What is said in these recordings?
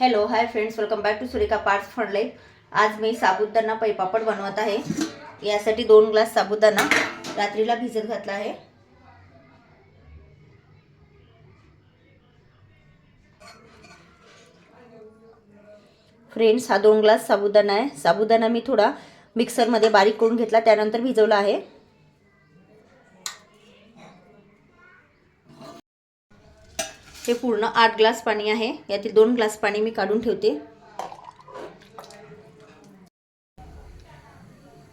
Hello hi friends welcome back to Surekha parts fund life आज मी साबुदाणा पैपापड बनवत आहे. यासाठी दोन ग्लास साबुदाणा रात्रीला भिजत घातला आहे. फ्रेंड्स हा दोन ग्लास साबुदाणा आहे. साबुदाणा मी थोडा मिक्सरमध्ये बारीक करून घेतला त्यानंतर भिजवला आहे. हे पूर्ण आठ ग्लास पाणी आहे. यातील दोन ग्लास पाणी मी काढून ठेवते.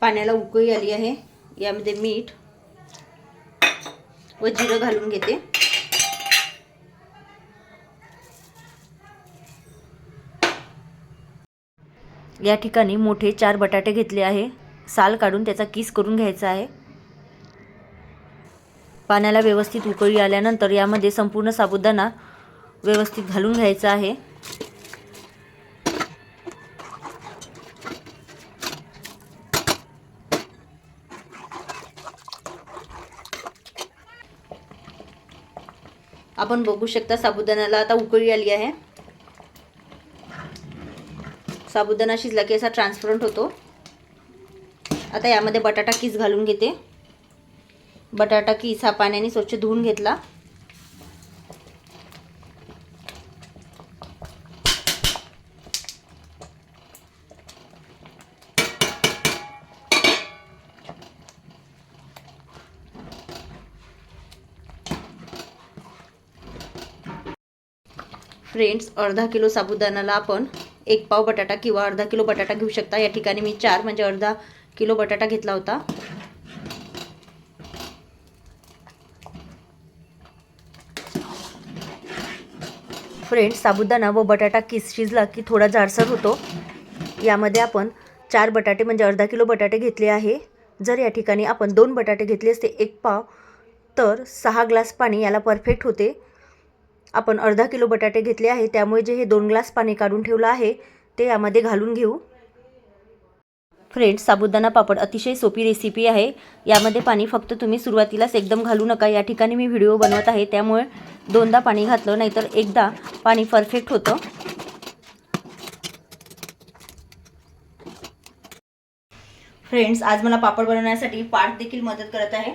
पाण्याला उकळी आली आहे. यामध्ये मीठ व जिरं घालून घेते. या ठिकाणी मोठे चार बटाटे घेतले आहे. साल काढून त्याचा किस करून घ्यायचा आहे. पाण्याला व्यवस्थित उकळी आल्यानंतर यामध्ये संपूर्ण साबुदाणा व्यवस्थित घालून घ्यायचा आहे. आपण बघू शकता साबुदाण्याला आता उकळी आली आहे. साबुदाणा शिजला की असा ट्रान्सपरंट होतो. आता यामध्ये बटाटा किस घालून घेते. बटाटा किस हा पाण्याने स्वच्छ धुवून घेतला. फ्रेंड्स अर्धा किलो साबुदाण्याला आपण एक पाव बटाटा किंवा अर्धा किलो बटाटा घेऊ शकता. या ठिकाणी मी चार म्हणजे अर्धा किलो बटाटा घेतला होता. फ्रेंड्स साबुदाणा व बटाटा किस शिजला की थोडा जाडसर होतो. यामध्ये आपण चार बटाटे म्हणजे अर्धा किलो बटाटे घेतले आहे. जर या ठिकाणी आपण दोन बटाटे घेतले असते एक पाव तर सहा ग्लास पाणी याला परफेक्ट होते. आपण अर्धा किलो बटाटे घेतले आहे त्यामुळे जे हे दोन ग्लास पाणी काढून ठेवलं आहे ते यामध्ये घालून घेऊ. फ्रेंड्स साबुदाणा पापड अतिशय सोपी रेसिपी आहे. यामध्ये पाणी फक्त तुम्ही सुरुवातीलाच एकदम घालू नका. या ठिकाणी मी व्हिडिओ बनवत आहे. त्यामुळे दोनदा पाणी घातलं नाहीतर एकदा पाणी परफेक्ट होतं. फ्रेंड्स आज मला पापड बनवण्यासाठी पार्थ देखील मदत करत आहे.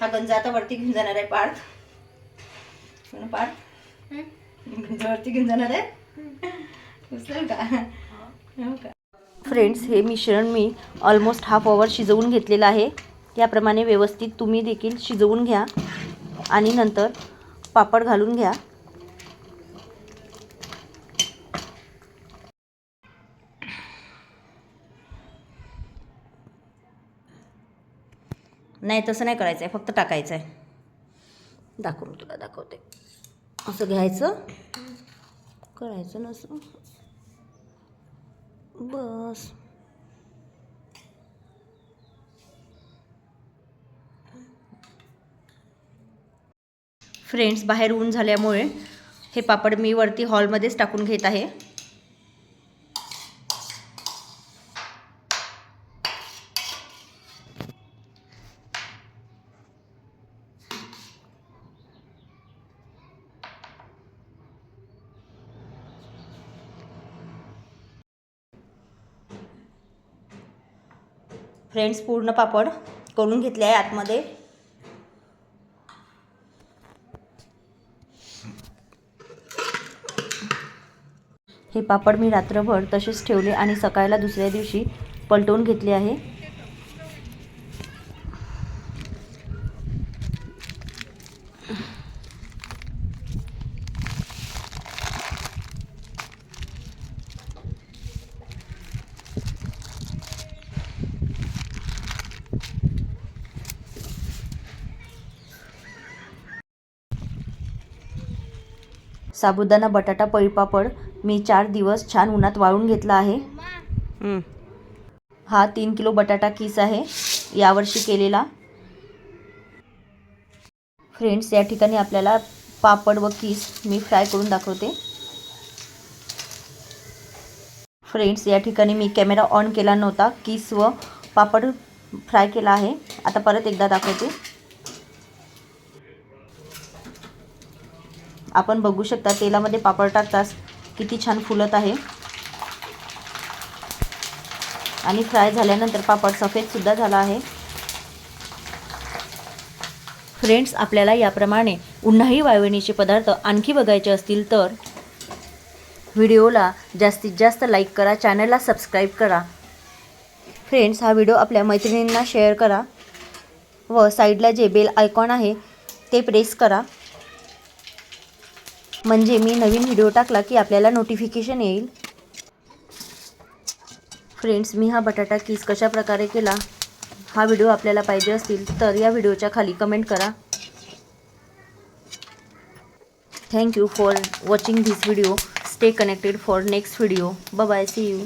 हा गंज आता वरती घेऊन जाणार आहे पार्थ. पार्थ. गंज वरती घेऊन जाणार आहे. का? हो का? फ्रेंड्स हे मिश्रण मी ऑलमोस्ट हाफ अवर शिजवून घेतलेलं आहे. याप्रमाणे व्यवस्थित तुम्ही देखील शिजवून घ्या आणि नंतर पापड घालून घ्या. नाही तसं नाही करायचं आहे फक्त टाकायचं आहे दाखवून तुला दाखवते. असं घ्यायचं. करायचं नसं. बस. फ्रेंड्स बाहेर ऊन झाल्यामुळे हे पापड मी वरती हॉलमध्येच टाकून घेत आहे. फ्रेंड्स पूर्ण पापड करून घेतले आहे आतमध्ये. हे पापड मी रात्रभर तसेच ठेवले आणि सकाळला दुसऱ्या दिवशी पलटवून घेतले आहे. साबुदाणा बटाटा पळीपापड. मी चार दिवस छान उन्हात वाळून घेतला आहे. हा तीन किलो बटाटा किस आहे. यावर्षी केलेला. फ्रेंड्स या ठिकाणी आपल्याला पापड व किस मी फ्राय करून दाखवते. फ्रेंड्स या ठिकाणी मी कॅमेरा ऑन केला नव्हता. किस व पापड फ्राय केला आहे. आता परत एकदा दाखवते. आपण बघू शकता तेलामध्ये पापड टाकताच किती छान फुलत आहे. आणि फ्राय झाल्यानंतर पापड सफेदसुद्धा झाला आहे. फ्रेंड्स आपल्याला याप्रमाणे उन्हाळी वाळवणीचे पदार्थ आणखी बघायचे असतील तर व्हिडिओला जास्तीत जास्त लाईक करा चॅनलला सबस्क्राईब करा. फ्रेंड्स हा व्हिडिओ आपल्या मैत्रिणींना शेअर करा व साईडला जे बेल आयकॉन आहे ते प्रेस करा. म्हणजे मी नवीन व्हिडिओ टाकला की आपल्याला नोटिफिकेशन येईल. फ्रेंड्स मी हा बटाटा किस कशा प्रकारे केला? हा व्हिडिओ आपल्याला पाहिजे असतील तर या व्हिडिओच्या खाली कमेंट करा. Thank you for watching this video stay connected for next video bye see you